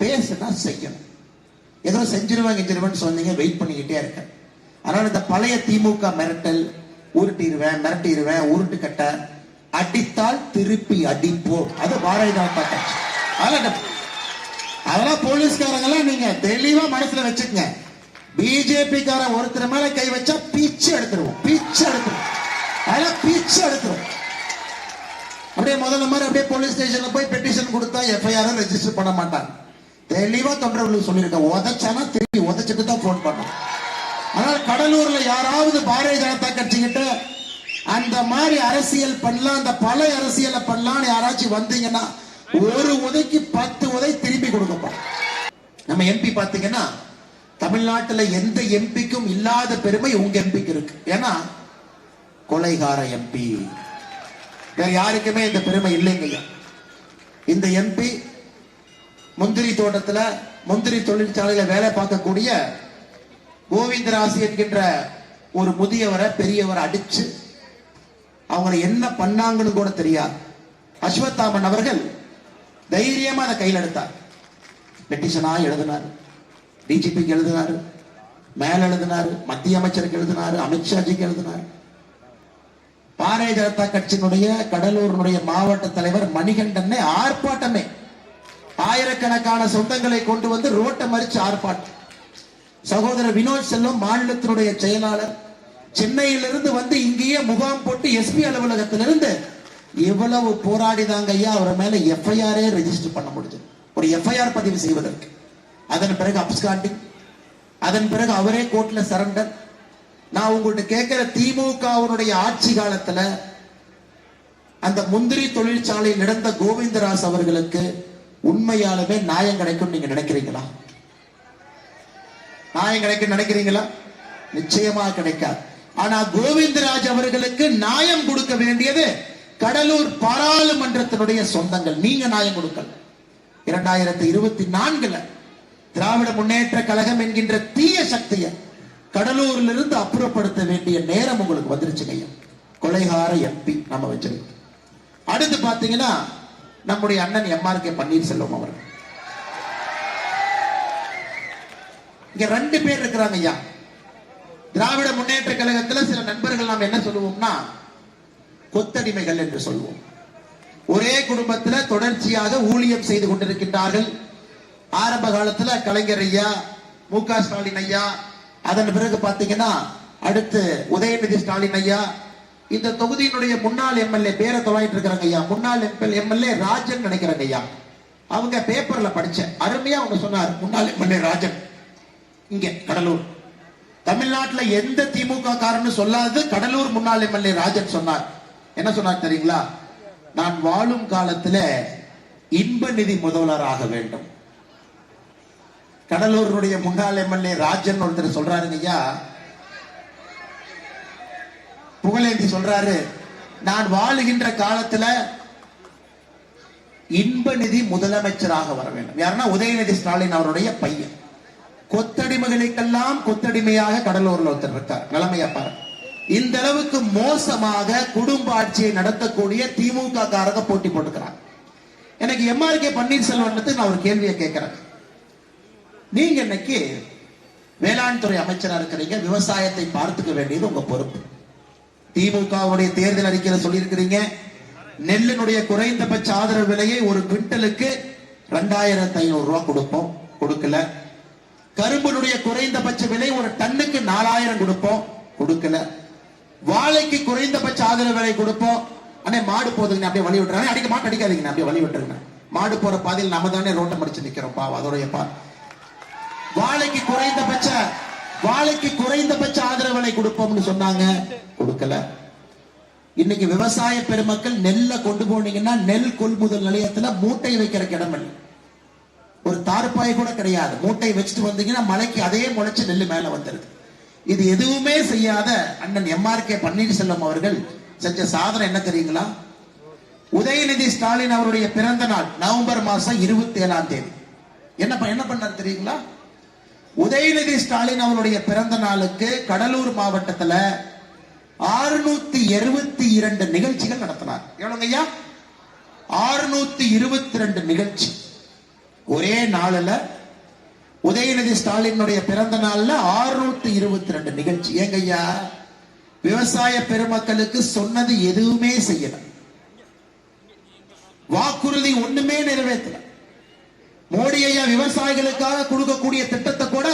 பேசுனா செய்யணும். ஏதோ செஞ்சிருவேன் செஞ்சிருவேன்னு சொன்னீங்க வெயிட் பண்ணிக்கிட்டே இருக்க அதனால இந்த பழைய திமுக மிரட்டல் உருட்டிடுவேன் மிரட்டிடுவேன் உருட்டு கட்ட அடித்தால் திருப்பி அடிப்போம். அது பாரதிய ஜனதா கட்சி. அதெல்லாம் அதெல்லாம் போலீஸ்காரங்க எல்லாம் நீங்க தெளிவா மனசுல வச்சுக்கங்க. பிஜேபி காரன் ஒருத்தர் மேல கை வச்சா பீச்சு எடுத்துருவோம். பிச்சு எடுத்துருவோம். அதெல்லாம் பிச்சு எடுத்துருவோம். அப்படியே முதல்ல மாதிரி அப்படியே போலீஸ் ஸ்டேஷன்ல போய் பெட்டிஷன் கொடுத்தா எஃப்ஐஆர் ரெஜிஸ்டர் பண்ண மாட்டாங்க. தெளிவா தொண்டர்களுக்கு சொல்லியிருக்கேன். உதச்சானா திருப்பி உதைச்சிட்டு தான் போன் பண்ணும். ஆனால் கடலூர்ல யாராவது பாரதிய ஜனதா கட்சி கிட்ட அந்த மாதிரி அரசியல் பண்ணலாம் அந்த பல அரசியலை பண்ணலாம்னு யாராச்சும் வந்தீங்கன்னா ஒரு உதைக்கு பத்து உதை திருப்பி கொடுக்கப்பா நம்ம எம்பி பாத்தீங்கன்னா தமிழ்நாட்டுல எந்த எம்பிக்கும் இல்லாத பெருமை உங்க எம்பிக்கு இருக்கு. ஏன்னா கொலைகார எம்பி வேற யாருக்குமே இந்த பெருமை இல்லைங்கய்யா. இந்த எம்பி முந்திரி தோட்டத்துல முந்திரி தொழிற்சாலையில வேலை பார்க்கக்கூடிய கோவிந்தராசி என்கின்ற ஒரு முதியவரை பெரியவரை அடிச்சு அவங்கள என்ன பண்ணாங்கன்னு கூட தெரியாது. அஸ்வத்தாமன் அவர்கள் தைரியமா அதை கையில் எடுத்தார். பெட்டிஷனா எழுதினார். டிஜிபிக்கு எழுதினார். மேல எழுதினார். மத்திய அமைச்சருக்கு எழுதினார். அமித்ஷாஜிக்கு எழுதினார். பாரதிய ஜனதா கட்சியினுடைய கடலூரினுடைய மாவட்ட தலைவர் மணிகண்டனே ஆர்ப்பாட்டமே ஆயிரக்கணக்கான சொந்தங்களை கொண்டு வந்து ரோட்டை மறிச்சு ஆர்ப்பாட்டம். சகோதரர் வினோத் செல்வம் மாநிலத்தினுடைய செயலாளர் சென்னையிலிருந்து வந்து இங்கேயே முகாம் போட்டு எஸ்பி அலுவலகத்திலிருந்து எவ்வளவு போராடிதாங்க ஐயா அவர் மேல எஃப்ஐஆரே ரெஜிஸ்டர் பண்ண முடிஞ்சது. ஒரு எஃப்ஐஆர் பதிவு செய்வதற்கு. அதன் பிறகு அப்ஸ்காண்டிங் அதன் பிறகு அவரே கோர்ட்ல சரண்டர் நான் உங்கள்கிட்ட கேட்கிற திமுகவுடைய ஆட்சி காலத்துல அந்த முந்திரி தொழிற்சாலையில் நடந்த கோவிந்தராஸ் அவர்களுக்கு உண்மையாலுமே நியாயம் கிடைக்கும் நீங்க நினைக்கிறீங்களா? நியாயம் கிடைக்கும் நினைக்கிறீங்களா? நிச்சயமா கிடைக்காது. ஆனா கோவிந்தராஜ் அவர்களுக்கு நியாயம் கொடுக்க வேண்டியது கடலூர் பாராளுமன்றத்தினுடைய சொந்தங்கள். நீங்க நியாயம் கொடுக்கல. இரண்டாயிரத்தி இருபத்தி நான்குல திராவிட முன்னேற்ற கழகம் என்கின்ற தீய சக்தியை கடலூர்ல இருந்து அப்புறப்படுத்த வேண்டிய நேரம் உங்களுக்கு வந்துருச்சுங்க ஐயா. கொலைகார எம்பி நம்ம வச்சிருக்கோம். அடுத்து பாத்தீங்கன்னா நம்முடைய அண்ணன் எம்ஆர் கே பன்னீர்செல்வம் அவர்கள். இங்க ரெண்டு பேர் இருக்கிறாங்க ஐயா. திராவிட முன்னேற்ற கழகத்துல சில நண்பர்கள் நாம் என்ன சொல்லுவோம்னா கொத்தடிமைகள் என்று சொல்லுவோம். ஒரே குடும்பத்துல தொடர்ச்சியாக ஊழியம் செய்து கொண்டிருக்கின்றார்கள். ஆரம்ப காலத்துல கலைஞர் ஐயா மு க ஸ்டாலின் ஐயா அதன் பிறகு பாத்தீங்கன்னா அடுத்து உதயநிதி ஸ்டாலின் ஐயா இந்த தொகுதியினுடைய முன்னாள் எம்எல்ஏ பேரை தொலைட்டு இருக்கிறாங்க ஐயா. முன்னாள் எம்எல்ஏ ராஜன் நினைக்கிறாங்க ஐயா. அவங்க பேப்பர்ல படிச்சேன் அருமையா அவங்க சொன்னார். முன்னாள் எம்எல்ஏ ராஜன். இங்க கடலூர். தமிழ்நாட்டுல எந்த திமுக காரன்னு சொல்லாது கடலூர் முன்னாள் எம்எல்ஏ ராஜன் சொன்னார். என்ன சொன்னார் தெரியுங்களா? நான் வாழும் காலத்துல இன்ப நிதி முதல்வராக வேண்டும். கடலூருடைய முன்னாள் எம்எல்ஏ ராஜன் ஒருத்தர் சொல்றாருங்க ஐயா. புகழேந்தி சொல்றாரு நான் வாழுகின்ற காலத்துல இன்ப நிதி முதலமைச்சராக வர வேண்டும். யாருன்னா உதயநிதி ஸ்டாலின் அவருடைய பையன். கொத்தடிமைகளுக்கெல்லாம் கொத்தடிமையாக கடலூர்ல ஒருத்தர் இருக்கார். நிலைமையா பாரு இந்த அளவுக்கு மோசமாக குடும்ப ஆட்சியை நடத்தக்கூடிய திமுக காரங்க போட்டி போட்டுக்கிறாங்க. எனக்கு எம்ஆர் கே பன்னீர்செல்வம் நான் ஒரு கேள்வியை கேட்கிறேன். நீங்க இன்னைக்கு வேளாண் துறை அமைச்சரா இருக்கிறீங்க விவசாயத்தை பார்த்துக்க வேண்டியது உங்க பொறுப்பு. திமுகவுடைய தேர்தல் அறிக்கையில சொல்லியிருக்கிறீங்க. நெல்லினுடைய குறைந்தபட்ச ஆதரவு விலையை ஒரு குவிண்டலுக்கு ரெண்டாயிரத்தி ஐநூறு ரூபாய் கொடுப்போம். கொடுக்கல. கரும்பினுடைய குறைந்தபட்ச விலை ஒரு டன்னுக்கு நாலாயிரம் கொடுப்போம். கொடுக்கல. வாழைக்கு குறைந்தபட்ச ஆதரவு விலை கொடுப்போம். அண்ணே மாடு போதுங்க அப்படியே வழி விட்டுறாங்க அடிக்க மாட்டு அடிக்காதீங்க அப்படியே வழி விட்டுருங்க மாடு போற பாதையில் நம்ம தானே ரோட்டை மடிச்சு நிக்கிறோம். பாவம் அதோடைய பா. வாழைக்கு குறைந்தபட்ச வாழைக்கு குறைந்தபட்ச ஆதரவனை கொடுப்போம்னு சொன்னாங்க. கொடுக்கல. இன்னைக்கு விவசாய பெருமக்கள் நெல்லை கொண்டு போனீங்கன்னா நெல் கொள்முதல் நிலையத்துல மூட்டை வைக்கிற இடம் இல்லை. ஒரு தார்பாய் கூட கிடையாது. மூட்டை வச்சுட்டு வந்தீங்கன்னா மலைக்கு அதே முளைச்சு நெல்லு மேல வந்துருது. இது எதுவுமே செய்யாத அண்ணன் எம்ஆர் கே பன்னீர்செல்வம் அவர்கள் செஞ்ச சாதனை என்ன தெரியுங்களா? உதயநிதி ஸ்டாலின் அவருடைய பிறந்த நாள் நவம்பர் மாசம் இருபத்தி ஏழாம் தேதி. என்ன ப- என்ன பண்ணார் தெரியுங்களா? உதயநிதி ஸ்டாலின் அவருடைய பிறந்த நாளுக்கு கடலூர் மாவட்டத்துல ஆறுநூத்தி இருபத்தி இரண்டு நிகழ்ச்சிகள் நடத்தினார். எவ்வளவுங்க ஐயா? ஆறுநூத்தி இருபத்தி ரெண்டு நிகழ்ச்சி. ஒரே நாளில் உதயநிதி ஸ்டாலினுடைய பிறந்த நாள்ல 622 இருபத்தி ரெண்டு நிகழ்ச்சி. ஏங்க ஐயா? விவசாய பெருமக்களுக்கு சொன்னது எதுவுமே செய்யல. வாக்குறுதி ஒண்ணுமே நிறைவேற்றல. மோடி ஐயா விவசாயிகளுக்காக கொடுக்கக்கூடிய திட்டத்தை கூட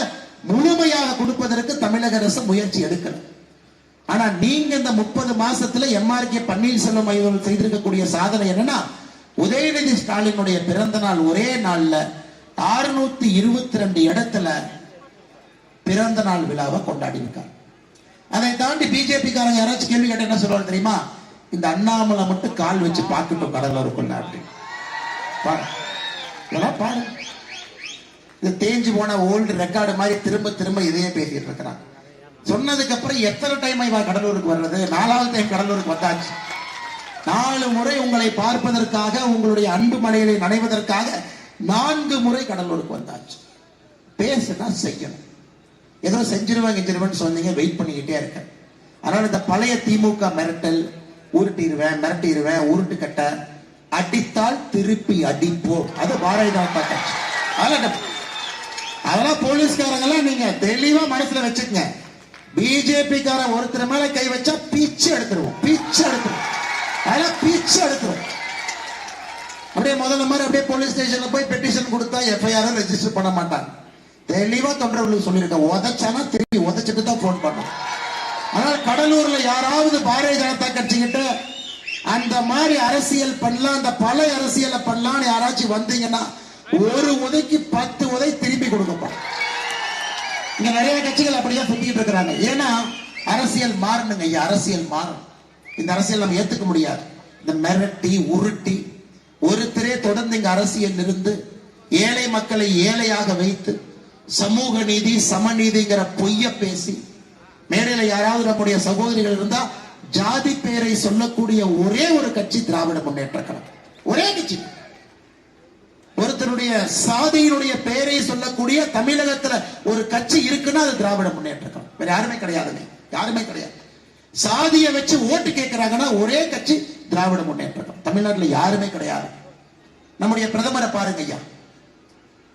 முழுமையாக கொடுப்பதற்கு தமிழக அரசு முயற்சி எடுக்கணும் ஆனா நீங்க இந்த முப்பது மாசத்துல எம்ஆர்கே பன்னீர்செல்வம் அவர்கள் செய்திருக்கக்கூடிய சாதனை என்னன்னா உதயநிதி ஸ்டாலினுடைய பிறந்த நாள் ஒரே நாள்ல 622 இருபத்தி ரெண்டு இடத்துல பிறந்த நாள் விழாவை கொண்டாடி இருக்காங்க அதை தாண்டி பிஜேபி காரங்க யாராச்சும் கேள்வி கேட்ட என்ன சொல்லுவாங்க தெரியுமா? இந்த அண்ணாமலை மட்டும் கால் வச்சு பார்க்கட்டும் கடலூருக்குள்ள அப்படின்னு. இதெல்லாம் பாரு இது தேஞ்சு போன ஓல்டு ரெக்கார்டு மாதிரி திரும்ப திரும்ப இதையே பேசிட்டு இருக்கிறாங்க சொன்னதுக்கு அப்புறம் எத்தனை டைம் இவா கடலூருக்கு வர்றது? நாலாவது டைம் கடலூருக்கு வந்தாச்சு. நாலு முறை உங்களை பார்ப்பதற்காக உங்களுடைய அன்பு மலைகளை நனைவதற்காக நான்கு முறை கடலூருக்கு வந்தாச்சு. பேசுனா செய்யணும். ஏதோ செஞ்சிருவாங்க செஞ்சிருவேன்னு சொன்னீங்க வெயிட் பண்ணிக்கிட்டே இருக்கேன். அதனால இந்த பழைய திமுக மிரட்டல் உருட்டிடுவேன் மிரட்டிடுவேன் உருட்டு கட்ட அடித்தால் திருப்பி அடிப்போம். அது பாரதிய ஜனதா அதெல்லாம் அதெல்லாம் போலீஸ்காரங்க எல்லாம் நீங்க தெளிவா மனசுல வச்சுக்கங்க. பிஜேபி காரன் ஒருத்தர் மேல கை வச்சா பிச்சு எடுத்துருவோம். பிச்சு எடுத்துருவோம். அதெல்லாம் பிச்சு எடுத்துருவோம். அப்படியே முதல்ல மாதிரி அப்படியே போலீஸ் ஸ்டேஷன்ல போய் பெட்டிஷன் கொடுத்தா எஃப்ஐஆர் ரெஜிஸ்டர் பண்ண மாட்டாங்க. தெளிவா தொண்டர்களுக்கு சொல்லியிருக்கேன். உதச்சானா திருப்பி உதச்சிட்டு தான் போன் பண்ணும். ஆனால் கடலூர்ல யாராவது பாரதிய ஜனதா கட்சி கிட்ட அந்த மாதிரி அரசியல் பண்ணலாம் அந்த பல அரசியலை பண்ணலாம்னு யாராச்சும் வந்தீங்கன்னா ஒரு உதைக்கு பத்து உதை திரும்பி கொடுக்கப்பா இங்க நிறைய கட்சிகள் அப்படியே சுத்திட்டு இருக்கிறாங்க. ஏன்னா அரசியல் மாறணுங்க ஐயா அரசியல் மாறும் இந்த அரசியல் நம்ம ஏத்துக்க முடியாது. இந்த மிரட்டி உருட்டி ஒருத்தரே தொடர்ந்து இங்க அரசியல் இருந்து ஏழை மக்களை ஏழையாக வைத்து சமூக நீதி சமநீதிங்கிற பொய்ய பேசி மேடையில யாராவது நம்முடைய சகோதரிகள் இருந்தா ஜாதி பேரை சொல்லக்கூடிய ஒரே ஒரு கட்சி திராவிட முன்னேற்ற கழகம். ஒரே கட்சி. ஒருத்தருடைய சாதியினுடைய பெயரை சொல்லக்கூடிய தமிழகத்துல ஒரு கட்சி இருக்குன்னா அது திராவிட முன்னேற்ற கழகம். வேற யாருமே கிடையாதுங்க. யாருமே கிடையாது. சாதியை வச்சு ஓட்டு கேட்கிறாங்கன்னா ஒரே கட்சி திராவிட முன்னேற்ற கழகம். தமிழ்நாட்டுல யாருமே கிடையாது. நம்முடைய பிரதமரை பாருங்க ஐயா.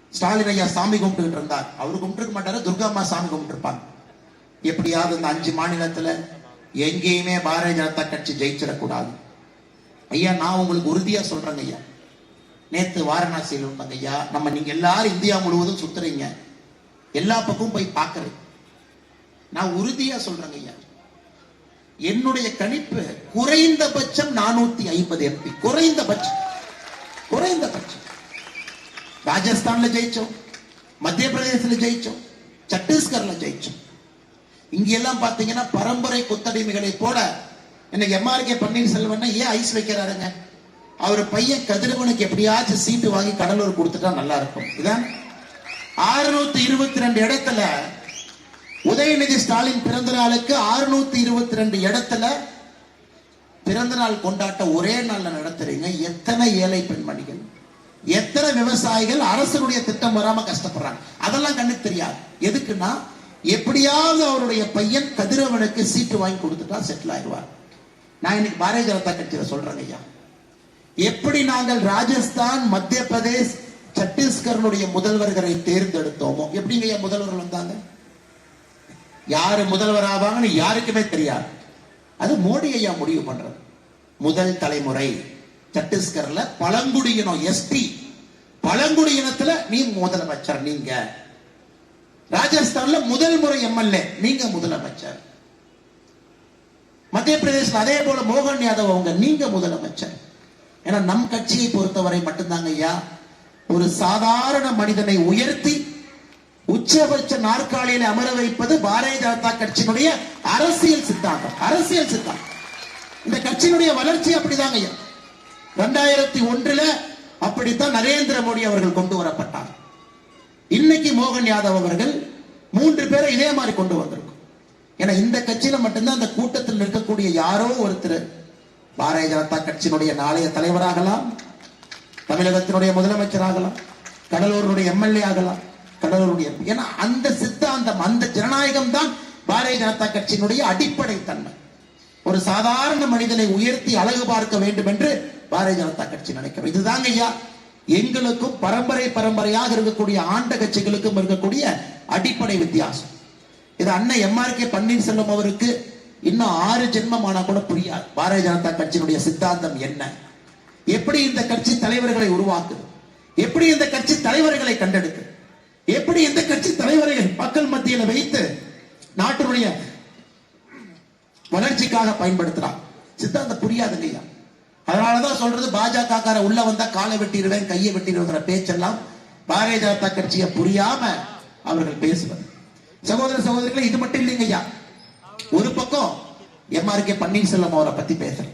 ஸ்டாலின் ஐயா சாமி கும்பிட்டு இருந்தார். அவரு கும்பிட்டு மாட்டாரு. துர்கா அம்மா சாமி கும்பிட்டு இருப்பாங்க எப்படியாவது இந்த அஞ்சு மாநிலத்துல எங்கேயுமே பாரதிய ஜனதா கட்சி ஜெயிச்சிடக்கூடாது. ஐயா நான் உங்களுக்கு உறுதியா சொல்றேங்க ஐயா. நேத்து வாரணாசியில் இருந்தாங்க ஐயா. நம்ம நீங்க எல்லாரும் இந்தியா முழுவதும் சுத்துறீங்க. எல்லா பக்கமும் போய் பார்க்கறேன். நான் உறுதியா சொல்றேங்க ஐயா. என்னுடைய கணிப்பு குறைந்தபட்சம் நானூத்தி ஐம்பது எம்பி குறைந்தபட்சம். குறைந்தபட்சம். ராஜஸ்தான்ல ஜெயிச்சோம். மத்திய பிரதேசத்துல ஜெயிச்சோம். சத்தீஸ்கர்ல ஜெயிச்சோம். இங்க எல்லாம் பாத்தீங்கன்னா பரம்பரை கொத்தடிமைகளை போல இன்னைக்கு எம்ஆர்கே பன்னீர்செல்வம் ஏன் ஐஸ் வைக்கிறாருங்க? அவர் பையன் கதிரவனுக்கு எப்படியாச்சும் சீட்டு வாங்கி கடலூர் கொடுத்துட்டா நல்லா இருக்கும் இதான் ஆறுநூத்தி இருபத்தி ரெண்டு இடத்துல உதயநிதி ஸ்டாலின் பிறந்த நாளுக்கு ஆறுநூத்தி இருபத்தி ரெண்டு இடத்துல பிறந்த நாள் கொண்டாட்ட ஒரே நாள்ல நடத்துறீங்க. எத்தனை ஏழை பெண்மணிகள்? எத்தனை விவசாயிகள் அரசனுடைய திட்டம் வராம கஷ்டப்படுறாங்க? அதெல்லாம் கண்ணுக்கு தெரியாது. எதுக்குன்னா எப்படியாவது அவருடைய பையன் கதிரவனுக்கு சீட்டு வாங்கி கொடுத்துட்டா செட்டில் ஆயிடுவார். நான் இன்னைக்கு பாரதிய ஜனதா கட்சியில சொல்றேங்க ஐயா. எப்படி நாங்கள் ராஜஸ்தான் மத்திய பிரதேஷ் சத்தீஸ்கருடைய முதல்வர்களை தேர்ந்தெடுத்தோமோ? எப்படிங்க ஐயா முதல்வர்கள் வந்தாங்க? யாரு முதல்வர் ஆவாங்கன்னு யாருக்குமே தெரியாது. அது மோடி ஐயா முடிவு பண்றது. முதல் தலைமுறை சத்தீஸ்கர்ல பழங்குடியினம் எஸ்டி பழங்குடியினத்துல நீ முதலமைச்சர் நீங்க. ராஜஸ்தான்ல முதல் முறை எம்எல்ஏ நீங்க முதலமைச்சர். மத்திய பிரதேசம் அதே போல மோகன் யாதவ் அவங்க நீங்க முதலமைச்சர். ஏன்னா நம் கட்சியை பொறுத்தவரை மட்டும்தாங்க ஐயா ஒரு சாதாரண மனிதனை உயர்த்தி உச்சபட்ச நாற்காலியில் அமர வைப்பது பாரதிய ஜனதா கட்சியினுடைய அரசியல் சித்தாந்தம் அரசியல் சித்தாந்தம். இந்த கட்சியினுடைய வளர்ச்சி அப்படிதாங்க ஐயா. ரெண்டாயிரத்தி ஒன்றுல அப்படித்தான் நரேந்திர மோடி அவர்கள் கொண்டு வரப்பட்டார். இன்னைக்கு மோகன் யாதவ் அவர்கள் மூன்று பேரை இதே மாதிரி கொண்டு வந்திருக்கும். ஏன்னா இந்த கட்சியில மட்டும்தான் அந்த கூட்டத்தில் இருக்கக்கூடிய யாரோ ஒருத்தர். பாரதிய ஜனதா கட்சியினுடைய நாளைய தலைவராகலாம் தமிழகத்தினுடைய முதலமைச்சராகலாம் கடலூருடைய எம்எல்ஏ ஆகலாம் கடலூருடைய ஏன்னா அந்த சித்தாந்தம் அந்த ஜனநாயகம் தான் பாரதிய ஜனதா கட்சியினுடைய அடிப்படை தன்மை. ஒரு சாதாரண மனிதனை உயர்த்தி அழகு பார்க்க வேண்டும் என்று பாரதிய ஜனதா கட்சி நினைக்கிறோம் இதுதாங்க ஐயா எங்களுக்கும் பரம்பரை பரம்பரையாக இருக்கக்கூடிய ஆண்ட கட்சிகளுக்கும் இருக்கக்கூடிய அடிப்படை வித்தியாசம். இது அண்ணன் எம்ஆர் கே பன்னீர்செல்வம் அவருக்கு இன்னும் ஆறு ஜென்மம் ஆனா கூட புரியாது. பாரதிய ஜனதா கட்சியினுடைய சித்தாந்தம் என்ன? எப்படி இந்த கட்சி தலைவர்களை உருவாக்குது? எப்படி இந்த கட்சி தலைவர்களை கண்டெடுக்குது? எப்படி இந்த கட்சி தலைவர்கள் மக்கள் மத்தியில வைத்து நாட்டினுடைய வளர்ச்சிக்காக பயன்படுத்துறான் சித்தாந்தம் புரியாது இல்லையா? அதனாலதான் சொல்றது பாஜக உள்ள வந்தா காலை வெட்டிடுவேன் கையை வெட்டிடுவேங்கிற பேச்செல்லாம் பாரதிய ஜனதா கட்சியை புரியாம அவர்கள் பேசுவது. சகோதர சகோதரிகளை இது மட்டும் இல்லைங்கய்யா ஒரு பக்கம் எம்ஆர்கே பன்னீர்செல்வம் அவரை பத்தி பேசுறேன்.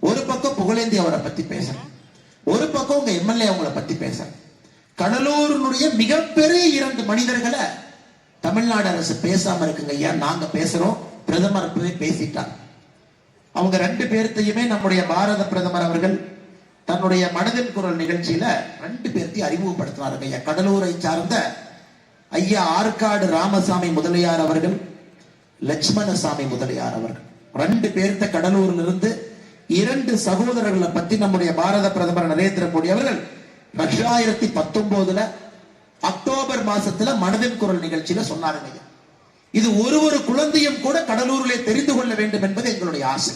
ஒரு பக்கம் புகழேந்தி அவரை பத்தி பேசுறேன். ஒரு பக்கம் உங்க எம்எல்ஏ அவங்கள பத்தி பேசுறேன். கடலூரினுடைய மிகப்பெரிய இரண்டு மனிதர்களை தமிழ்நாடு அரசு பேசாம இருக்குங்க ஐயா. நாங்க பேசுறோம் பிரதமர் பேசிட்டார். அவங்க ரெண்டு பேர்த்தையுமே நம்முடைய பாரத பிரதமர் அவர்கள் தன்னுடைய மனதின் குரல் நிகழ்ச்சியில ரெண்டு பேர்த்தையும் அறிமுகப்படுத்தினாருங்க ஐயா. கடலூரை சார்ந்த ஐயா ஆற்காடு ராமசாமி முதலியார் அவர்கள் லட்சுமணசாமி முதலியார் அவர்கள். ரெண்டு பேர்த்த கடலூர்ல இருந்து இரண்டு சகோதரர்களை பத்தி நம்முடைய பாரத பிரதமர் நரேந்திர மோடி அவர்கள் ரெண்டாயிரத்தி பத்தொன்பதுல அக்டோபர் மாசத்துல மனதின் குரல் நிகழ்ச்சியில சொன்னாருங்க இது ஒரு ஒரு குழந்தையும் கூட கடலூரிலே தெரிந்து கொள்ள வேண்டும் என்பது எங்களுடைய ஆசை.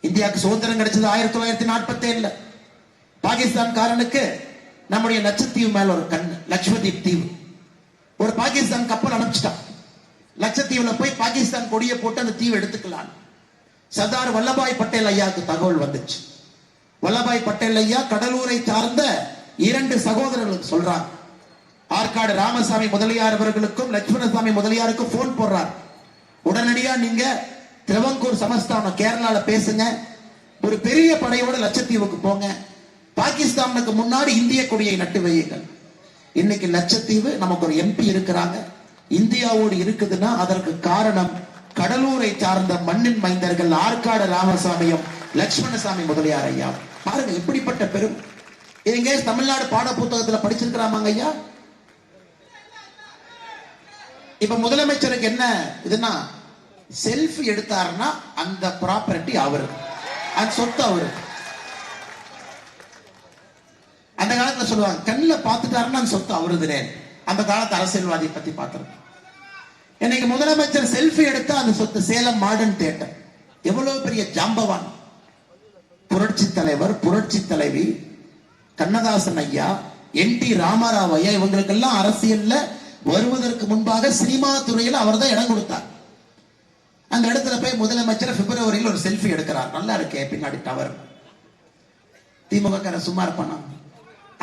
இந்தியாவுக்கு சுதந்திரம் கிடைச்சது ஆயிரத்தி தொள்ளாயிரத்தி நாற்பத்தி ஏழுல பாகிஸ்தான்காரனுக்கு நம்முடைய லட்சத்தீவு மேல ஒரு கண் லட்சதீப் தீவு. ஒரு பாகிஸ்தான் கப்பல் அனுப்பிச்சிட்டான். லட்சத்தீவுல போய் பாகிஸ்தான் கொடியை போட்டு அந்த தீவு எடுத்துக்கலாம் சர்தார் வல்லபாய் பட்டேல் ஐயாவுக்கு தகவல் வந்துச்சு. வல்லபாய் பட்டேல் ஐயா கடலூரை சார்ந்த இரண்டு சகோதரர்களுக்கு சொல்றாங்க. ஆற்காடு ராமசாமி முதலியார் அவர்களுக்கும் லட்சுமணசாமி முதலியாருக்கும் போன் போடுறார். உடனடியா நீங்க திருவங்கூர் சமஸ்தானம் கேரளால பேசுங்க. ஒரு பெரிய படையோட லட்சத்தீவுக்கு போங்க. பாகிஸ்தானுக்கு முன்னாடி இந்திய கொடியை நட்டு வையுங்கள். இன்னைக்கு லட்சத்தீவு நமக்கு ஒரு எம்பி இருக்கிறாங்க. இந்தியாவோடு இருக்குதுன்னா அதற்கு காரணம் கடலூரை சார்ந்த மண்ணின் மைந்தர்கள் ஆற்காடு ராமசாமியும் லட்சுமணசாமி முதலியார் ஐயா. பாருங்க எப்படிப்பட்ட பெரும் இது தமிழ்நாடு பாட புத்தகத்துல படிச்சிருக்கிறாமாங்க ஐயா? இப்ப முதலமைச்சருக்கு என்ன இதுன்னா செல்ஃபி எடுத்தாருன்னா அந்த ப்ராப்பர்ட்டி அவருக்கு. அந்த சொத்து அவருக்கு. அந்த காலத்துல சொல்லுவாங்க கண்ணில் பார்த்துட்டாருன்னா அந்த சொத்து அவருதுனே அந்த காலத்து அரசியல்வாதி பத்தி பார்த்திருக்கோம். இன்னைக்கு முதலமைச்சர் செல்ஃபி எடுத்தா அந்த சொத்து சேலம் மாடர்ன் தியேட்டர் எவ்வளவு பெரிய ஜாம்பவான். புரட்சி தலைவர் புரட்சி தலைவி கண்ணதாசன் ஐயா என் டி ராமராவ் ஐயா இவங்களுக்கெல்லாம் அரசியல்ல வருவதற்கு முன்பாக சினிமா துறையில் அவர் தான் இடம் கொடுத்தார். அந்த இடத்துல போய் முதலமைச்சர் பிப்ரவரியில் ஒரு செல்ஃபி எடுக்கிறார். நல்லா இருக்கே பின்னாடி டவர் திமுக சும்மா இருப்பானா?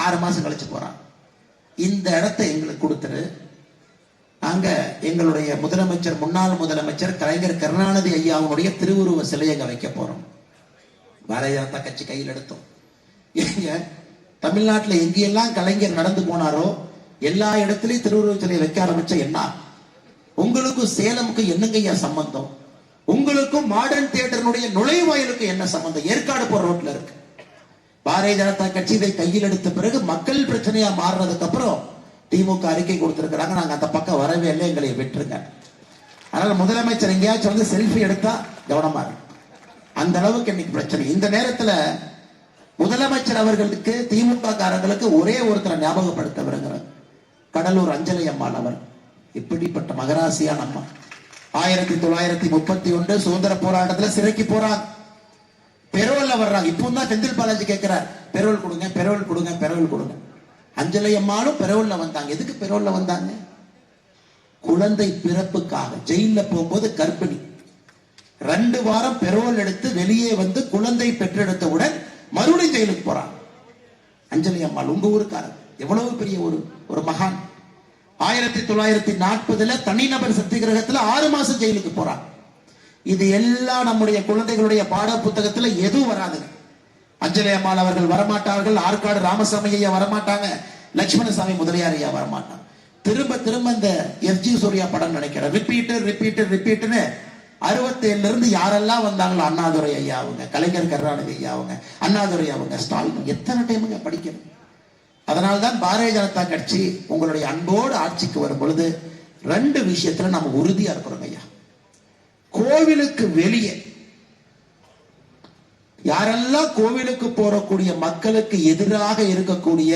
ஆறு மாசம் கழிச்சு போறான். இந்த இடத்தை எங்களுக்கு கொடுத்துரு. நாங்க எங்களுடைய முதலமைச்சர் முன்னாள் முதலமைச்சர் கலைஞர் கருணாநிதி ஐயாவுடைய திருவுருவ சிலையை அங்க வைக்க போறோம். பாரதிய ஜனதா கட்சி கையில் எடுத்தோம். தமிழ்நாட்டில் தமிழ்நாட்டுல எங்கெல்லாம் கலைஞர் நடந்து போனாரோ எல்லா இடத்துலயும் திருவுருவ சிலையை வைக்க ஆரம்பிச்ச என்ன உங்களுக்கும் சேலமுக்கும் என்னங்கய்யா சம்பந்தம்? உங்களுக்கும் மாடர்ன் தியேட்டருடைய நுழைவாயிலுக்கு என்ன சம்பந்தம்? ஏற்காடு போற ரோட்ல இருக்கு. பாரதிய ஜனதா கட்சி இதை கையில் எடுத்த பிறகு மக்கள் பிரச்சனையா மாறினதுக்கு அப்புறம் திமுக அறிக்கை கொடுத்திருக்கிறாங்க. நாங்க அந்த பக்கம் வரவே இல்லை. எங்களை விட்டுருங்க. அதனால முதலமைச்சர் எங்கேயாச்சும் வந்து செல்ஃபி எடுத்தா கவனமா இருக்கு. அந்த அளவுக்கு இன்னைக்கு பிரச்சனை. இந்த நேரத்துல முதலமைச்சர் அவர்களுக்கு திமுக காரங்களுக்கு ஒரே ஒருத்தரை ஞாபகப்படுத்த விரும்புகிறேன் கடலூர் அஞ்சலி அம்மாள் அவர் இப்படிப்பட்ட மகராசியான அம்மா. ஆயிரத்தி தொள்ளாயிரத்தி முப்பத்தி ஒன்று சுதந்திர போராட்டத்துல சிறைக்கு போறாங்க பெரோல்ல வர்றாங்க. இப்போ தான் செந்தில் பாலாஜி கேட்கிறார் பெரோல் கொடுங்க பெரோல் கொடுங்க பெரோல் கொடுங்க. அஞ்சலி அம்மாளும் பெரோல்ல வந்தாங்க. எதுக்கு பெரோல்ல வந்தாங்க? குழந்தை பிறப்புக்காக. ஜெயில போகும்போது கர்ப்பிணி. ரெண்டு வாரம் பெரோல் எடுத்து வெளியே வந்து குழந்தை பெற்றெடுத்தவுடன் மறுபடியும் ஜெயிலுக்கு போறாங்க அஞ்சலி அம்மாள் உங்க ஊருக்காரர். எவ்வளவு பெரிய ஒரு ஒரு மகான். ஆயிரத்தி தொள்ளாயிரத்தி நாற்பதுல தனிநபர் சத்தியகிரகத்துல ஆறு மாசம் ஜெயிலுக்கு போறான். இது எல்லாம் நம்முடைய குழந்தைகளுடைய பாட புத்தகத்துல எதுவும் வராதுங்க அஞ்சலி அம்மாள் அவர்கள் வரமாட்டார்கள் ஆற்காடு ராமசாமி ஐயா வரமாட்டாங்க லட்சுமணசாமி முதலியார் ஐயா வரமாட்டாங்க திரும்ப திரும்ப இந்த எஸ்ஜி சூர்யா படம் நினைக்கிறேன் ரிப்பீட்டு ரிப்பீட்டு ரிப்பீட்டுன்னு அறுபத்தேழுல இருந்து யாரெல்லாம் வந்தாங்களோ அண்ணாதுரை ஐயா அவங்க கலைஞர் கருணாநிதி ஐயா அவங்க அண்ணாதுரை அவங்க ஸ்டாலின் எத்தனை டைமுங்க படிக்கணும்? அதனால்தான் பாரதிய ஜனதா கட்சி உங்களுடைய அன்போடு ஆட்சிக்கு வரும் பொழுது ரெண்டு விஷயத்துல நம்ம உறுதியா இருக்கிறோங்க ஐயா. கோவிலுக்கு வெளியே யாரெல்லாம் கோவிலுக்கு போறக்கூடிய மக்களுக்கு எதிராக இருக்கக்கூடிய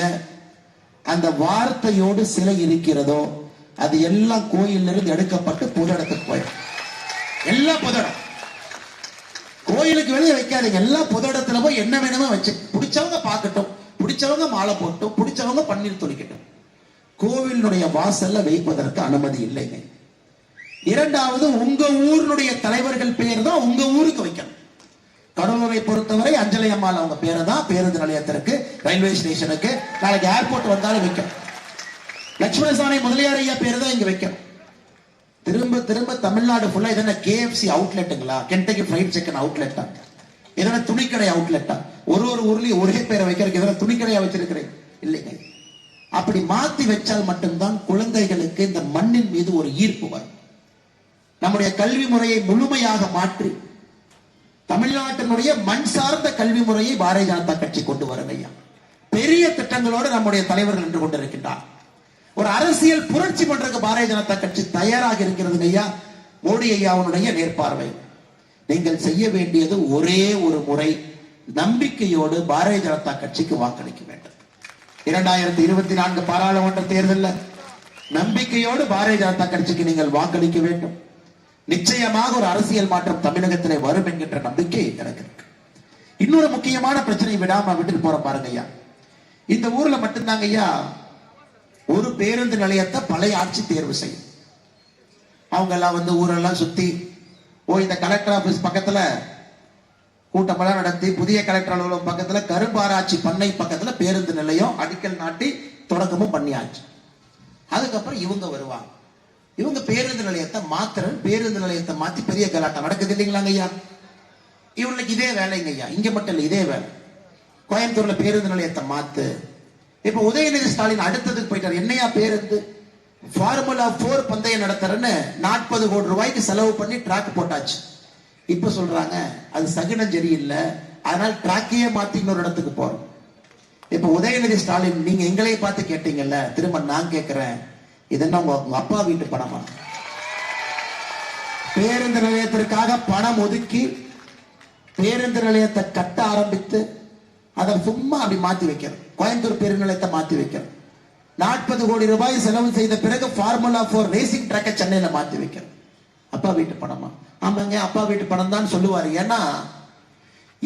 அந்த வார்த்தையோடு சிலை இருக்கிறதோ அது எல்லாம் கோயிலிருந்து எடுக்கப்பட்டு பொது இடத்துக்கு போயிடும். எல்லாம் பொது இடம் கோயிலுக்கு வெளியே வைக்காதீங்க. எல்லாம் பொது இடத்துல போய் என்ன வேணுமோ வச்சு பிடிச்சவங்க பார்க்கட்டும். பிடிச்சவங்க மாலை போட்டும் பிடிச்சவங்க பன்னீர் துளிக்கட்டும் கோவிலினுடைய வாசல்ல வைப்பதற்கு அனுமதி இல்லைங்க. இரண்டாவது உங்க ஊரினுடைய தலைவர்கள் பெயர் தான் உங்க ஊருக்கு வைக்கணும். கடலூரை பொறுத்தவரை அஞ்சலி அம்மாள் அவங்க பேரை தான் பேருந்து நிலையத்திற்கு ரயில்வே ஸ்டேஷனுக்கு நாளைக்கு ஏர்போர்ட் வந்தாலும் வைக்கணும். லட்சுமணசாமி முதலியார் ஐயா பேர் தான் இங்க வைக்கணும். திரும்ப திரும்ப தமிழ்நாடு ஃபுல்லா இதென்ன கேஎஃப்சி அவுட்லெட்டுங்களா கென்டகி ஃப்ரைட் சிக்கன் அவுட்லெட்டா இதென்ன துணிக்கடை அவுட்லெட்டா ஒரு ஒரு ஊர்லயும் ஒரே பேரை வைக்கிறதுக்கு எதிராக துணிக்கடையா வச்சிருக்கிறேன். இல்லைங்க அப்படி மாத்தி வச்சால் மட்டும்தான் குழந்தைகளுக்கு இந்த மண்ணின் மீது ஒரு ஈர்ப்பு வரும். நம்முடைய கல்வி முறையை முழுமையாக மாற்றி தமிழ்நாட்டினுடைய மண் சார்ந்த கல்வி முறையை பாரதிய ஜனதா கட்சி கொண்டு வரும் ஐயா. பெரிய திட்டங்களோடு நம்முடைய தலைவர்கள் நின்று கொண்டிருக்கின்றார். ஒரு அரசியல் புரட்சி பண்றதுக்கு பாரதிய ஜனதா கட்சி தயாராக இருக்கிறது ஐயா. மோடி ஐயாவுடைய நேர்பார்வை. நீங்கள் செய்ய வேண்டியது ஒரே ஒரு முறை. நம்பிக்கையோடு பாரதிய ஜனதா கட்சிக்கு வாக்களிக்க வேண்டும். இரண்டாயிரத்தி இருபத்தி நான்கு பாராளுமன்ற தேர்தலில் நம்பிக்கையோடு பாரதிய ஜனதா கட்சிக்கு நீங்கள் வாக்களிக்க வேண்டும். நிச்சயமாக ஒரு அரசியல் மாற்றம் தமிழகத்திலே வரும் என்கின்ற நம்பிக்கை எனக்கு இருக்கு. இன்னொரு முக்கியமான பிரச்சனை விடாம விட்டுட்டு போற பாருங்க ஐயா. இந்த ஊர்ல மட்டும்தாங்க ஐயா ஒரு பேருந்து நிலையத்தை பழைய ஆட்சி தேர்வு செய்யும். அவங்க எல்லாம் வந்து ஊரெல்லாம் சுத்தி ஓ இந்த கலெக்டர் ஆபீஸ் பக்கத்துல கூட்டமெல்லாம் நடத்தி புதிய கலெக்டர் அலுவலகம் பக்கத்துல கரும்பாராய்ச்சி பண்ணை பக்கத்துல பேருந்து நிலையம் அடிக்கல் நாட்டி தொடக்கமும் பண்ணியாச்சு. அதுக்கப்புறம் இவங்க வருவாங்க. இவங்க பேருந்து நிலையத்தை மாத்திர பேருந்து நிலையத்தை மாத்தி பெரிய கலாட்டம் நடக்குது இல்லைங்களாங்க ஐயா இவனுக்கு இதே வேலைங்க ஐயா இங்க மட்டும் இல்லை இதே வேலை. கோயம்புத்தூர்ல பேருந்து நிலையத்தை மாத்து. இப்ப உதயநிதி ஸ்டாலின் அடுத்ததுக்கு போயிட்டார். என்னையா பேருந்து? ஃபார்முலா போர் பந்தயம் நடத்துறேன்னு நாற்பது கோடி ரூபாய்க்கு செலவு பண்ணி டிராக் போட்டாச்சு. இப்ப சொல்றாங்க அது சகுனம் சரியில்லை அதனால் ட்ராக்கையே மாத்தி இன்னொரு இடத்துக்கு போறோம். இப்ப உதயநிதி ஸ்டாலின் நீங்க எங்களையே பார்த்து கேட்டீங்கல்ல திரும்ப நான் கேட்கிறேன் இதெல்லாம் உங்க அப்பா வீட்டு பணமா? பேருந்து நிலையத்திற்காக பணம் ஒதுக்கி பேருந்து நிலையத்தை கட்ட ஆரம்பித்து அதை சும்மா அப்படி மாத்தி வைக்கிறோம் கோயம்புத்தூர் பேருந்து நிலையத்தை மாத்தி வைக்கிறோம் நாற்பது கோடி ரூபாய் செலவு செய்த பிறகு ஃபார்முலா போர் ரேசிங் ட்ராக்கை சென்னையில மாத்தி வைக்கிறோம் அப்பா வீட்டு பணமா? ஆமாங்க அப்பா வீட்டு பணம் தான் சொல்லுவார். ஏன்னா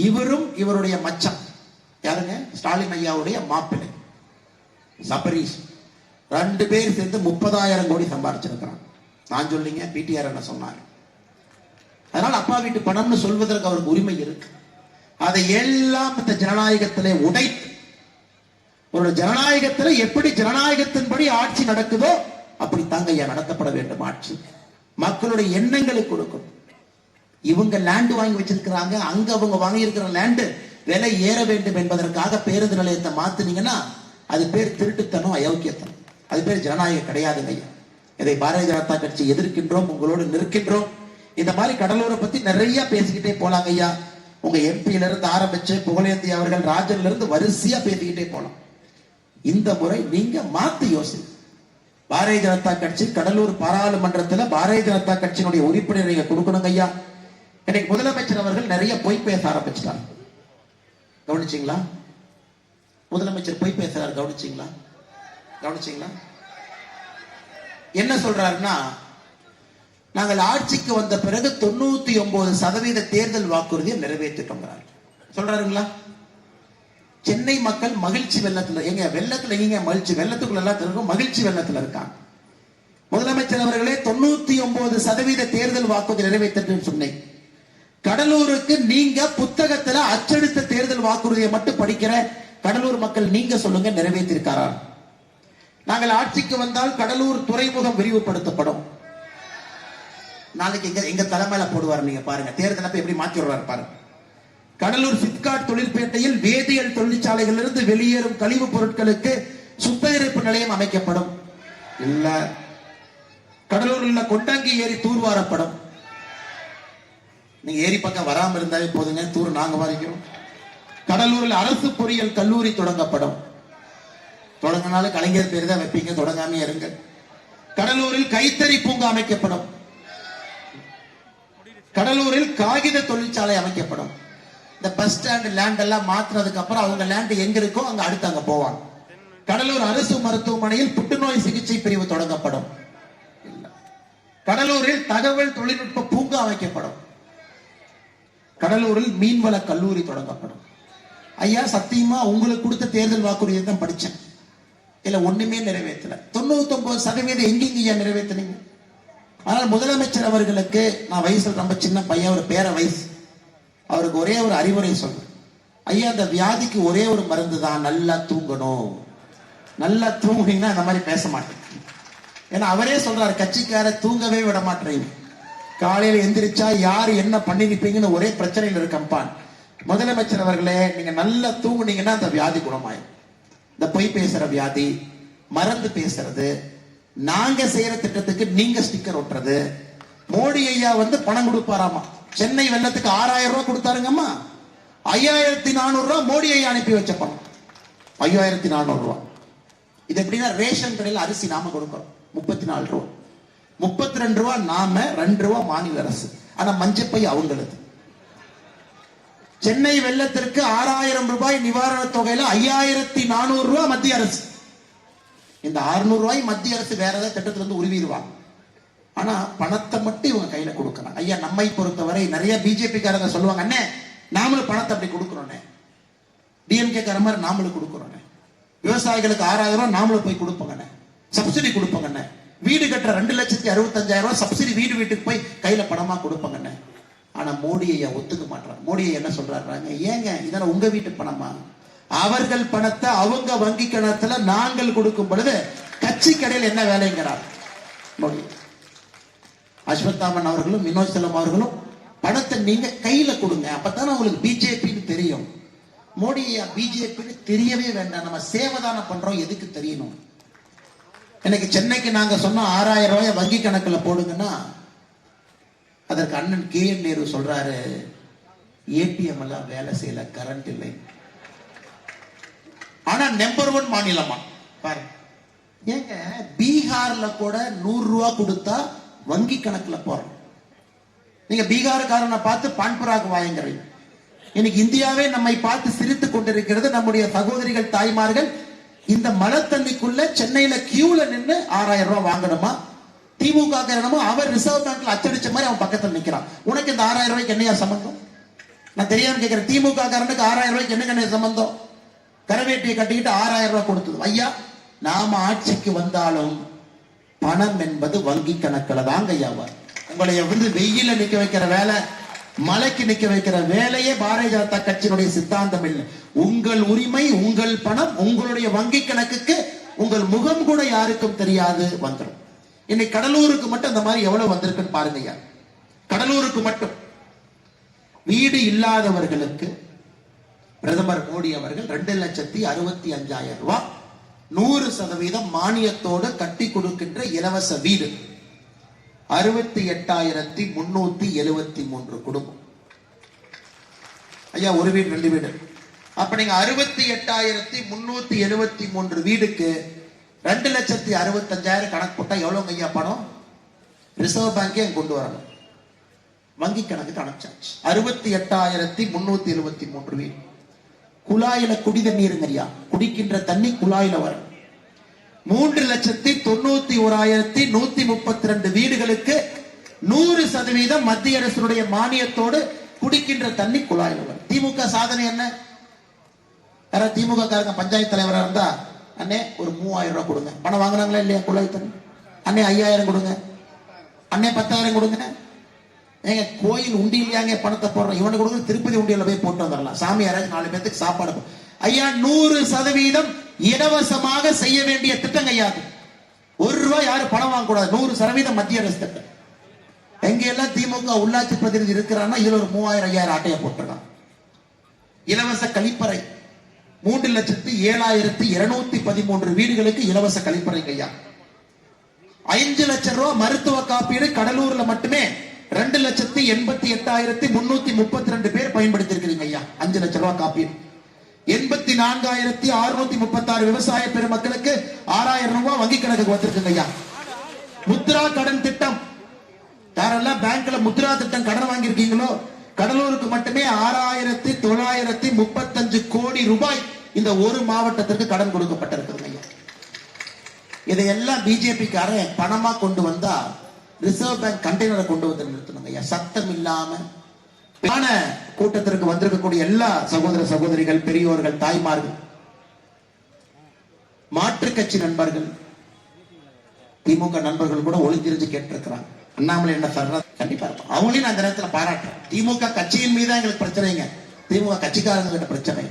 இவரும் இவருடைய மச்சான். யாருங்க? ஸ்டாலின் ஐயாவுடைய மாப்பிள்ளை. சபரீஷ். ரெண்டு பேர் சேர்ந்து முப்பதாயிரம் கோடி சம்பாதிச்சிருக்கிறான் நான் சொல்லிங்க பிடிஆர் என்ன சொன்னார். அதனால அப்பா வீட்டு பணம்னு சொல்வதற்கு அவருக்கு உரிமை இருக்கு. அதை எல்லாம் இந்த ஜனநாயகத்திலே உடைத்து ஒரு ஜனநாயகத்தில் எப்படி ஜனநாயகத்தின்படி ஆட்சி நடக்குதோ அப்படி தாங்க ஐயா நடத்தப்பட வேண்டும் ஆட்சி. மக்களுடைய எண்ணங்களை கொடுக்கும். இவங்க லேண்ட் வாங்கி வச்சிருக்கிறாங்க அங்க அவங்க வாங்கி இருக்கிற லேண்டு விலை ஏற வேண்டும் என்பதற்காக பேருந்து நிலையத்தை மாத்துனீங்கன்னா அது பேர் திருட்டுத்தனம் அயோக்கியத்தனம். அது பேர் ஜனநாயகம் கிடையாதுங்க ஐயா. இதை பாரதிய ஜனதா கட்சி எதிர்க்கின்றோம் உங்களோடு நிற்கின்றோம். இந்த மாதிரி கடலூரை பத்தி நிறைய பேசிக்கிட்டே போலாங்க ஐயா. உங்க எம்பியில இருந்து ஆரம்பிச்சு புகழேந்தி அவர்கள் ராஜன்ல இருந்து வரிசையா பேசிக்கிட்டே போலாம். இந்த முறை நீங்க மாத்தி யோசி. பாரதிய ஜனதா கட்சி கடலூர் பாராளுமன்றத்துல பாரதிய ஜனதா கட்சியினுடைய உறுப்பினர் நீங்க கொடுக்கணுங்க ஐயா. இன்னைக்கு முதலமைச்சர் அவர்கள் நிறைய பொய் பேச ஆரம்பிச்சிட்டார் கவனிச்சிங்களா? முதலமைச்சர் பொய் பேசுறாரு கவனிச்சிங்களா? கவனிச்சிங்களா? என்ன சொல்றாருன்னா நாங்கள் ஆட்சிக்கு வந்த பிறகு தொண்ணூத்தி ஒன்பது சதவீத தேர்தல் வாக்குறுதியை நிறைவேற்றிட்டோங்கிறார். சொல்றாருங்களா? சென்னை மக்கள் மகிழ்ச்சி வெள்ளத்துல எங்க வெள்ளத்துல எங்க மகிழ்ச்சி? வெள்ளத்துக்குள்ள எல்லாம் மகிழ்ச்சி வெள்ளத்துல இருக்காங்க. முதலமைச்சர் அவர்களே தொண்ணூத்தி ஒன்பது சதவீத தேர்தல் வாக்குறுதி நிறைவேற்றிட்டு சொன்னேன். கடலூருக்கு நீங்க புத்தகத்துல அச்சடித்த தேர்தல் வாக்குறுதியை மட்டும் படிக்கிற கடலூர் மக்கள் நீங்க சொல்லுங்க நிறைவேற்றிருக்காரா? நாங்கள் ஆட்சிக்கு வந்தால் கடலூர் துறைமுகம் விரிவுபடுத்தப்படும். நாளைக்கு எங்க எங்க தலைமையில போடுவார் நீங்க பாருங்க. தேர்தல் அப்ப எப்படி மாற்றி வருவார் பாருங்க கடலூர் சிப்காட் தொழிற்பேட்டையில் வேதியியல் தொழிற்சாலைகளிலிருந்து வெளியேறும் கழிவுப் பொருட்களுக்கு சுத்திகரிப்பு நிலையம் அமைக்கப்படும். இல்ல கடலூரில் உள்ள கொண்டங்கி ஏரி தூர்வாரப்படும். நீங்க ஏரி பக்கம் வராம இருந்தாலே போதுங்க. தூர் நாங்க வரைக்கும். கடலூரில் அரசு பொறியியல் கல்லூரி தொடங்கப்படும். தொடங்கினாலும் கலைஞர் பேர் தான் வைப்பீங்க. தொடங்காம இருங்க. கடலூரில் கைத்தறி பூங்கா அமைக்கப்படும். கடலூரில் காகித தொழிற்சாலை அமைக்கப்படும். இந்த பஸ் ஸ்டாண்ட் லேண்ட் எல்லாம் மாத்துனதுக்கு அப்புறம் அவங்க லேண்ட் எங்க இருக்கோ அங்க அடுத்து அங்க போவாங்க. கடலூர் அரசு மருத்துவமனையில் புற்றுநோய் சிகிச்சை பிரிவு தொடங்கப்படும். கடலூரில் தகவல் தொழில்நுட்ப பூங்கா அமைக்கப்படும். கடலூரில் மீன்வள கல்லூரி தொடங்கப்படும். ஐயா சத்தியமா உங்களுக்கு கொடுத்த தேர்தல் வாக்குறுதியை தான் படித்தேன் இல்லை ஒண்ணுமே நிறைவேற்றல. தொண்ணூத்தி ஒன்பது சதவீதம் எங்கெங்க ஐயா நிறைவேற்றினீங்க? ஆனால் முதலமைச்சர் அவர்களுக்கு நான் வயசில் ரொம்ப சின்ன பையன் ஒரு பேர வயசு. அவருக்கு ஒரே ஒரு அறிவுரை சொல்றேன். ஐயா அந்த வியாதிக்கு ஒரே ஒரு மருந்து தான் நல்லா தூங்கணும். நல்லா தூங்குனீங்கன்னா அந்த மாதிரி பேச மாட்டேன். ஏன்னா அவரே சொல்றாரு கட்சிக்கார தூங்கவே விட மாட்டேன் காலையில எந்திரிச்சா யார் என்ன பண்ணிடுப்பீங்கன்னு ஒரே பிரச்சனையில் இருக்கம்பான் முதலமைச்சர் அவர்களே நீங்க நல்லா தூங்குனீங்கன்னா அந்த வியாதி குணமாயிடும் இந்த பொய் பேசுற வியாதி மறந்து பேசுறது நாங்க செய்யற திட்டத்துக்கு நீங்க ஸ்டிக்கர் ஒட்டுறது. மோடி ஐயா வந்து பணம் கொடுப்பாராமா? சென்னை வெள்ளத்துக்கு ஆறாயிரம் ரூபாய் கொடுத்தாருங்கம்மா. ஐயாயிரத்தி நானூறு ரூபாய் மோடி ஐயா அனுப்பி வச்ச பணம். ஐயாயிரத்தி நானூறு ரூபாய். இது எப்படின்னா ரேஷன் கடையில் அரிசி நாம கொடுக்கிறோம். முப்பத்தி நாலு ரூபா முப்பத்தி ரெண்டு ரூபா நாம ரெண்டு ரூபா மாநில அரசு. ஆனா மஞ்சப்பை அவங்களது. சென்னை வெள்ளத்திற்கு ஆறாயிரம் ரூபாய் நிவாரண தொகையில ஐயாயிரத்தி நானூறு ரூபாய் மத்திய அரசு. இந்த 600 ரூபாய் மத்திய அரசு வேற ஏதாவது திட்டத்துல இருந்து உருவிடுவாங்க ஆனா பணத்தை மட்டும் இவங்க கையில கொடுக்கணும் ஐயா நம்மை பொறுத்தவரை நிறைய பிஜேபி காரங்க சொல்லுவாங்க அண்ணே நாமளும் பணத்தை அப்படி கொடுக்கிறோண்ணே டிஎம்கே கார மாதிரி நாமளும் கொடுக்கிறோண்ணே விவசாயிகளுக்கு ஆறாயிரம் ரூபாய் நாமளும் போய் கொடுப்போங்கண்ணே. சப்சிடி கொடுப்போங்கண்ணே. வீடு கட்டுற ரெண்டு லட்சத்தி அறுபத்தஞ்சாயிரம் ரூபாய் சப்சிடி வீடு வீட்டுக்கு போய் கையில பணமா கொடுப்போங்கண்ணே. ஆனா மோடியை ஒத்துக்க மாட்டாங்க மோடியை என்ன சொல்றாங்க ஏங்க இதெல்லாம் உங்க வீட்டு பணமா? அவர்கள் பணத்தை அவங்க வங்கி கணத்துல நாங்கள் கொடுக்கும் பொழுது கட்சி கடையில் என்ன வேலைங்கிறார்? மோடி. அஸ்வத்தாமன் அவர்களும் வினோத் செல்லம் அவர்களும் பணத்தை நீங்க கையில கொடுங்க. அப்பதான் உங்களுக்கு பிஜேபின்னு தெரியும். மோடியா பிஜேபின்னு தெரியவே வேண்டாம். நம்ம சேவதானம் பண்றோம் எதுக்கு தெரியணும்? எனக்கு சென்னைக்கு நாங்க சொன்னோம் ஆறாயிரம் ரூபாய் வங்கி கணக்குல போடுங்கன்னா அதற்கு அண்ணன் கே என் நேரு சொல்றாரு ஏடிஎம் எல்லாம் வேலை செய்யல கரண்ட் இல்லை. ஆனா நம்பர் ஒன் மாநிலமா? பாரு. ஏங்க பீகார்ல கூட நூறு ரூபா கொடுத்தா வங்கி கணக்குல போறோம். நீங்க பீகார்காரனை பார்த்து பான்பராக் வாங்குறீங்க இன்னைக்கு இந்தியாவே நம்மை பார்த்து சிரித்துக் கொண்டிருக்கிறது நம்முடைய சகோதரிகள் தாய்மார்கள் இந்த மழை தண்ணிக்குள்ள சென்னையில கியூல நின்று ஆறாயிரம் ரூபாய் வாங்கணுமா? திமுக காரணமா அவர் ரிசர்வ் பேங்க்ல அச்சடிச்ச மாதிரி அவன் பக்கத்தில் நிக்கிறான். உனக்கு இந்த ஆறாயிரம் ரூபாய்க்கு என்னையா சம்பந்தம்? நான் தெரியாம கேட்கிறேன் திமுக காரனுக்கு ஆறாயிரம் ரூபாய்க்கு என்ன என்ன சம்பந்தம்? கரவேட்டியை கட்டிக்கிட்டு ஆறாயிரம் ரூபாய் கொடுத்தது. ஐயா நாம ஆட்சிக்கு வந்தாலும் பணம் என்பது வங்கி கணக்கில் தாங்க ஐயாவா உங்களை வந்து வெயில நிக்க வைக்கிற வேலை? மலைக்கு நிக்க வைக்கிற வேலையே பாரதிய ஜனதா கட்சியினுடைய சித்தாந்தம் இல்லை. உங்கள் உரிமை உங்கள் பணம் உங்களுடைய வங்கி கணக்குக்கு உங்கள் முகம் கூட யாருக்கும் தெரியாது வந்துடும். இன்னைக்கு கடலூருக்கு மட்டும் அந்த மாதிரி எவ்வளவு வந்திருக்குன்னு பாருங்க கடலூருக்கு மட்டும். வீடு இல்லாதவர்களுக்கு பிரதமர் மோடி அவர்கள் ரெண்டு லட்சத்தி அறுபத்தி அஞ்சாயிரம் ரூபாய் நூறு சதவீதம் மானியத்தோடு கட்டி கொடுக்கின்ற இலவச வீடு. அறுபத்தி எட்டாயிரத்தி முன்னூத்தி எழுபத்தி மூன்று குடும்பம். ஐயா ஒரு வீடு ரெண்டு வீடு. அப்ப நீங்க அறுபத்தி எட்டாயிரத்தி முன்னூத்தி எழுபத்தி மூன்று வீடுக்கு ரெண்டு லட்சத்தி அறுபத்தஞ்சாயிரம் கணக்கு போட்டா எவ்வளவுங்க ஐயா பணம்? ரிசர்வ் பேங்கே கொண்டு வரணும். வங்கி கணக்கு கணக்கு அறுபத்தி எட்டாயிரத்தி முன்னூத்தி எழுபத்தி மூன்று வீடு. குழாயில குடி தண்ணீருங்க ஐயா குடிக்கின்ற தண்ணி குழாயில வரும். மூன்று லட்சத்தி தொண்ணூத்தி ஓராயிரத்தி நூத்தி முப்பத்தி ரெண்டு வீடுகளுக்கு நூறு சதவீதம் மத்திய அரசுடைய மானியத்தோடு குடிக்கின்ற தண்ணி குழாயில திமுக சாதனை என்ன? யாராவது திமுக காரங்க பஞ்சாயத்து தலைவராக இருந்தா அண்ணே ஒரு மூவாயிரம் ரூபாய் கொடுங்க. பணம் வாங்குறாங்களா இல்லையா குழாய் தண்ணி? அண்ணே ஐயாயிரம் கொடுங்க. அண்ணே பத்தாயிரம் கொடுங்க ஏங்க கோயில் உண்டியிலையாங்க பணத்தை போடுறோம். இவனுக்கு கொடுங்க திருப்பதி உண்டியில போய் போட்டு வந்துடலாம். சாமி யாராச்சும் நாலு பேர்த்துக்கு சாப்பாடு ஐயா நூறு சதவீதம் இலவசமாக செய்ய வேண்டிய திட்டங்க ஐயா அது. ஒரு ரூபாய் யாரும் பணம் வாங்க கூடாது நூறு சதவீதம் மத்திய அரசு திட்டம். எங்க எல்லாம் திமுக உள்ளாட்சி பிரதிநிதி இருக்கிறான்னா இதுல ஒரு மூவாயிரம் ஐயாயிரம் ஆட்டையை போட்டுருக்கான். இலவச கழிப்பறை. மூன்று லட்சத்தி ஏழாயிரத்தி இருநூத்தி பதிமூன்று வீடுகளுக்கு இலவச கழிப்பறை ஐயா. ஐந்து லட்சம் ரூபாய் மருத்துவ காப்பீடு கடலூர்ல மட்டுமே ரெண்டு லட்சத்தி எண்பத்தி எட்டாயிரத்தி முன்னூத்தி முப்பத்தி ரெண்டு பேர் பயன்படுத்தி இருக்கிறீங்க ஐயா. அஞ்சு லட்சம் ரூபாய் காப்பீடு. எண்பத்தி நான்காயிரத்தி அறுநூத்தி முப்பத்தி ஆறு விவசாய பெருமக்களுக்கு ஆறாயிரம் ரூபாய் வங்கி கணக்குக்கு வந்திருக்குங்க ஐயா. முத்ரா கடன் திட்டம். யாரெல்லாம் பேங்க்ல முத்ரா திட்டம் கடன் வாங்கியிருக்கீங்களோ கடலூருக்கு மட்டுமே ஆறாயிரத்தி தொள்ளாயிரத்தி முப்பத்தஞ்சு கோடி ரூபாய் இந்த ஒரு மாவட்டத்திற்கு கடன் கொடுக்கப்பட்டிருக்குதுங்க ஐயா. இதையெல்லாம் பிஜேபிக்காரன் பணமா கொண்டு வந்தா ரிசர்வ் பேங்க் கண்டெய்னரை கொண்டு வந்து நிறுத்தணுங்க ஐயா. சத்தம் இல்லாம கூட்டத்திற்கு வந்திருக்கக்கூடிய எல்லா சகோதர சகோதரிகள் பெரியோர்கள் தாய்மார்கள் மாற்று கட்சி நண்பர்கள் திமுக நண்பர்கள் கூட ஒளிந்திருந்து கேட்டிருக்கிறாங்க. அண்ணாமலை என்ன சொல்றது கண்டிப்பா இருக்கும் அவங்களையும் நான் இந்த நேரத்தில் பாராட்டுறேன். திமுக கட்சியின் மீது எங்களுக்கு பிரச்சனைங்க. திமுக கட்சிக்காரங்க பிரச்சனை.